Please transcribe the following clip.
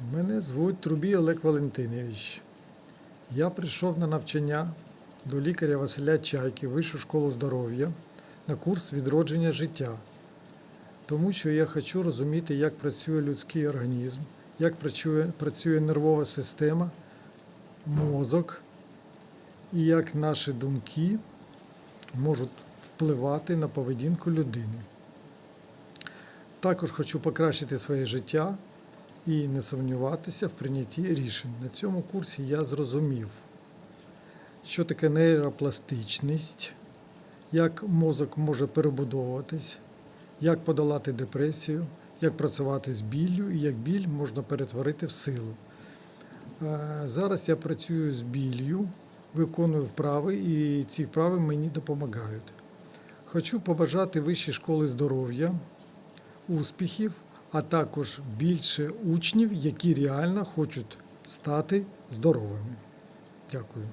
Мене звуть Трубій Олег Валентинович. Я прийшов на навчання до лікаря Василя Чайки, Вищу школу здоров'я на курс відродження життя. Тому що я хочу розуміти, як працює людський організм, як працює, працює нервова система, мозок і як наші думки можуть впливати на поведінку людини. Також хочу покращити своє життя і не сумніватися в прийнятті рішень. На цьому курсі я зрозумів, що таке нейропластичність, як мозок може перебудовуватись, як подолати депресію, як працювати з біллю і як біль можна перетворити в силу. Е, Зараз я працюю з біллю, виконую вправи, і ці вправи мені допомагають. Хочу побажати Вищій школи здоров'я, успіхів, а також більше учнів, які реально хочуть стати здоровими. Дякую.